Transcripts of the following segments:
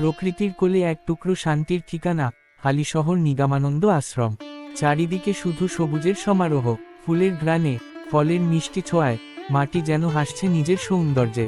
প্রকৃতির কোলে এক টুকরো শান্তির ঠিকানা, হালিশহর নিগমানন্দ আশ্রম। চারিদিকে শুধু সবুজের সমারোহ, ফুলের ঘ্রাণে, ফলের মিষ্টি ছোঁয়ায়, মাটি যেন হাসছে নিজের সৌন্দর্যে।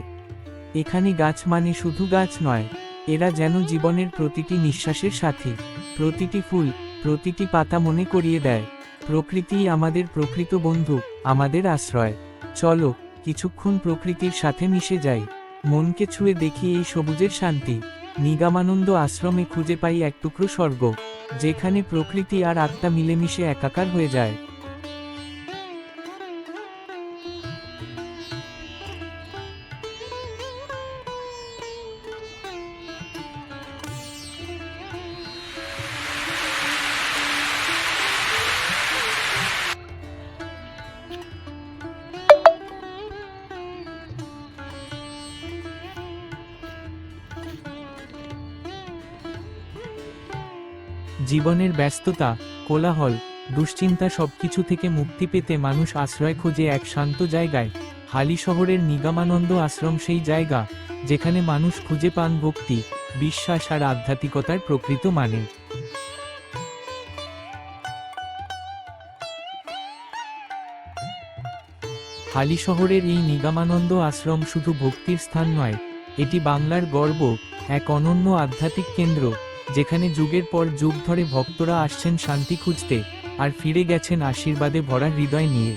এখানে গাছ মানে শুধু গাছ নয়, এরা যেন জীবনের প্রতিটি নিঃশ্বাসের সাথী। প্রতিটি ফুল, প্রতিটি পাতা মনে করিয়ে দেয় প্রকৃতিই আমাদের প্রকৃত বন্ধু, আমাদের আশ্রয়। চলো, কিছুক্ষণ প্রকৃতির সাথে মিশে যাই। মনকে ছুঁয়ে দেখি এই সবুজের শান্তি। নিগমানন্দ আশ্রমে খুঁজে পাই এক টুকরো স্বর্গ, যেখানে প্রকৃতি আর আত্মা মিলেমিশে একাকার হয়ে যায়। জীবনের ব্যস্ততা, কোলাহল, দুশ্চিন্তা সবকিছু থেকে মুক্তি পেতে মানুষ আশ্রয় খোঁজে এক শান্ত জায়গায়। হালি শহরের নিগমানন্দ আশ্রম সেই জায়গা, যেখানে মানুষ খুঁজে পান ভক্তি, বিশ্বাস আর আধ্যাত্মিকতার প্রকৃত মানে। হালি শহরের এই নিগমানন্দ আশ্রম শুধু ভক্তির স্থান নয়, এটি বাংলার গর্ব, এক অনন্য আধ্যাত্মিক কেন্দ্র। যেখানে যুগের পর যুগ ধরে ভক্তরা আসছেন শান্তি খুঁজতে আর ফিরে গেছেন আশীর্বাদে ভরা হৃদয় নিয়ে।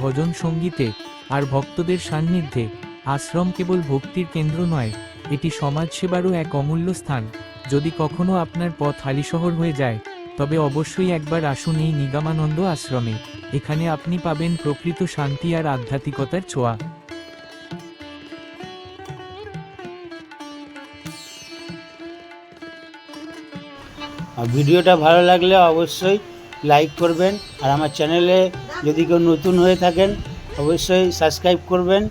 ভজন সঙ্গীতে আর ভক্তদের সান্নিধ্যে আশ্রম কেবল ভক্তির কেন্দ্র নয়, এটি সমাজসেবারও এক অমূল্য স্থান। যদি কখনো আপনার পথ হালিশহর হয়ে যায়, তবে অবশ্যই একবার আসুন এই নিগমানন্দ আশ্রমে। এখানে আপনি পাবেন প্রকৃত শান্তি আর আধ্যাত্মিকতার ছোঁয়া। ভিডিওটা ভালো লাগলে অবশ্যই লাইক করবেন আর আমার চ্যানেলে যদি কেউ নতুন হয়ে থাকেন অবশ্যই সাবস্ক্রাইব করবেন।